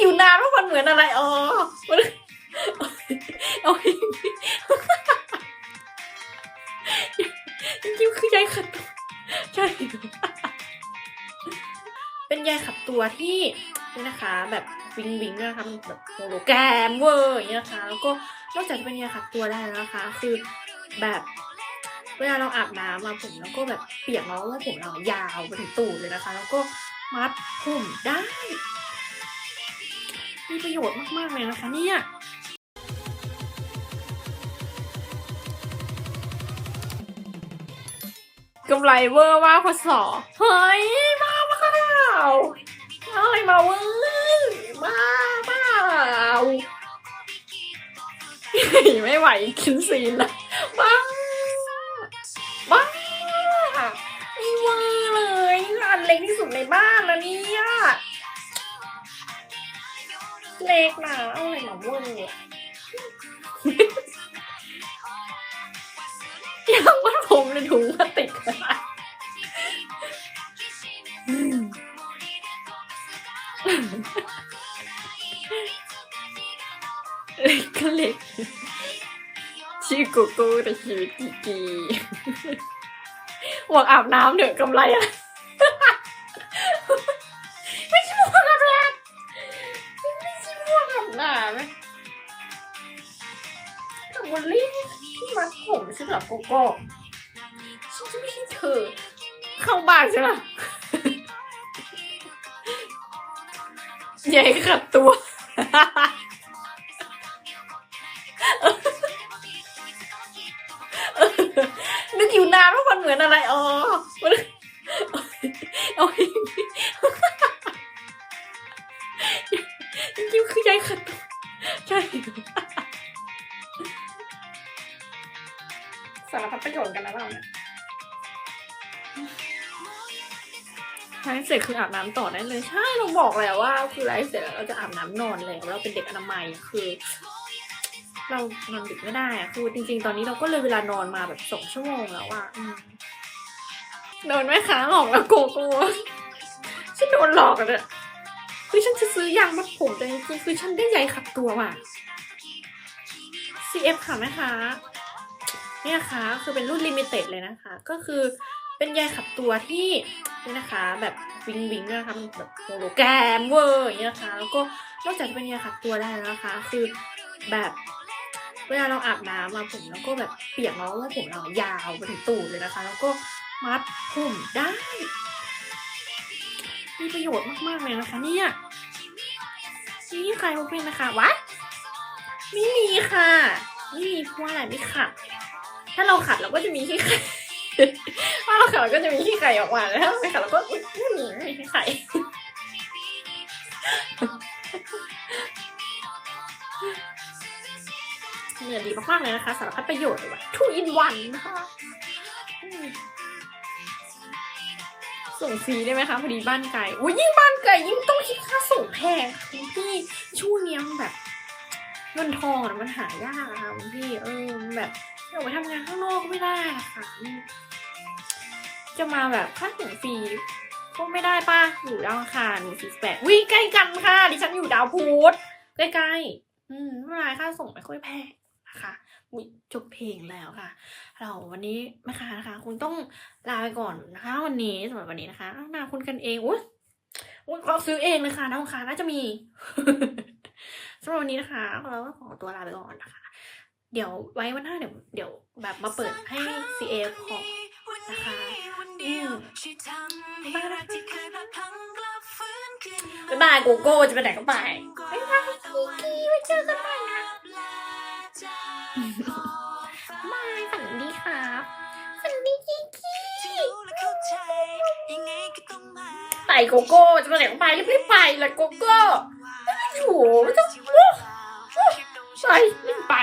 อยู่นานว่ามันเหมือนอะไรอ๋อมันเอาจริงๆคือใยขัดตัวใช่เป็นใยขัดตัวที่นี่นะคะ แบบวิงวิงนะคะมันแบบโฮโลแกรมเวอร์อย่างเงี้นะคะแล้วก็นอกจากจะเป็นใยขัดตัวได้แล้วนะคะ คือแบบเวลาเราอาบน้ำมาผมแล้วก็แบบเปียกแล้วว่าผมเรายาวไปถึงตูดเลยนะคะ แล้วก็มัดผมได้ มีประโยชน์มากๆเลยนะคะเนี่ยกำไรเวอร์มาพอสอเฮ้ยมาเปล่าเอาอะไรมาเวอร์มาเปล่าไม่ไหวคินซีนละ เล็กนะอะไรหมาเวอร์เนี่ยยังมัดผมในถุงพลาสติกเล็กก็เล็กชื่อโกโก้แต่ชีวิตจีจีหวังอาบน้ำเถอะกำไรอะ มวกอาไหมแต่วันนี้ที่มัดผมใช่หรอโกโก้ฉันจะไม่ให้เธอเข้าบ้านใช่ไหมใหญ่ขัดตัวนึกอยู่นานว่ามันเหมือนอะไรอ๋อ ประโยชน์กันแล้วเราเนี่ยไลฟ์เสร็จคืออาบน้ำต่อได้เลย ใช่เราบอกแล้วว่า คือไลฟ์เสร็จแล้วเราจะอาบน้ำนอนแล้วเราเป็นเด็กอนามัยคือ เรานอนดึกไม่ได้อะคือ จริง ๆ ตอนนี้เราก็เลยเวลานอนมาแบบสองชั่วโมงแล้วอะอืมโดนแม่ค้าหลอกแล้วโกโก้ฉันโดนหลอกอะเนี่ยคือฉันจะซื้อยางมัดผมแต่จริงๆคือฉันได้ใยขัดตัวว่ะ CF ค่ะแม่ค้า เนี่ยนะคะคือเป็นรุ่นลิมิเต็ดเลยนะคะ ก็คือเป็นใยขัดตัวที่นี่นะคะ แบบวิงวิงนะคะมันแบบโฮโลแกรมเวอร์อย่างเงี้ยนะคะแล้วก็นอกจากจะเป็นใยขัดตัวได้แล้วนะคะ คือแบบเวลาเราอาบน้ำมาผมแล้วก็แบบเปียกแล้วว่าผมเรายาวไปถึงตูดเลยนะคะ แล้วก็มัดผมได้ มีประโยชน์มากๆเลยนะคะเนี่ยนี่ใครมาเป็นนะคะวะไม่มีค่ะไม่มีเพราะว่าอะไรไม่ขัด ถ้าเราขัดเราก็จะมีขี้ไข่ถ้าเราขัดเราก็จะมีขี้ไข่ออกมาแล้วถ้าเราไม่ขัดเราก็ไม่มีขี้ไข่เหนื่อยดีมากๆเลยนะคะสารพัดประโยชน์เลยว่ะ two in one นะคะส่งฟรีได้ไหมคะพอดีบ้านไกลอุ้ยยิ่งบ้านไกลยิ่งต้องคิดค่าส่งแพงคุณพี่ช่วงนี้มันแบบเงินทองอะมันหายากอะคะคุณพี่เออแบบ ออกไปทำงานข้างนอกก็ไม่ได้อะค่ะจะมาแบบค่าส่งฟรีก็ไม่ได้ป่ะอยู่ดาวอังคารหนูสี่แปดวิ่งใกล้กันค่ะ ดิฉันอยู่ดาวพุธใกล้ๆ อืมไม่เป็นไรค่าส่งไม่ค่อยแพงนะคะอุ๊ยจบเพลงแล้วค่ะ เราวันนี้แม่ค้านะคะ คุณต้องลาไปก่อนนะคะ วันนี้สำหรับวันนี้นะคะอ้าวนาคุณกันเองอุ้ยอุ้ยเราซื้อเองเลยค่ะน้องค้าน่าจะมีสำหรับวันนี้นะคะ เราก็ขอตัวลาไปก่อนนะคะ เดี๋ยวไว้วันหน้าเดี๋ยวเดี๋ยวแบบมาเปิดให้ CF ขอนะคะอืมบ๊ายบายนะคะบ๊ายบายโกโก้จะไปไหนก็ไปบ๊ายบายกีกีไว้เจอกันใหม่นะบายฝันดีครับฝันดีกีกีไปโกโก้จะไปไหนก็ไปรีบๆไปเลยโกโก้โอ้โหไม่ต้อง ใช่ลืมไป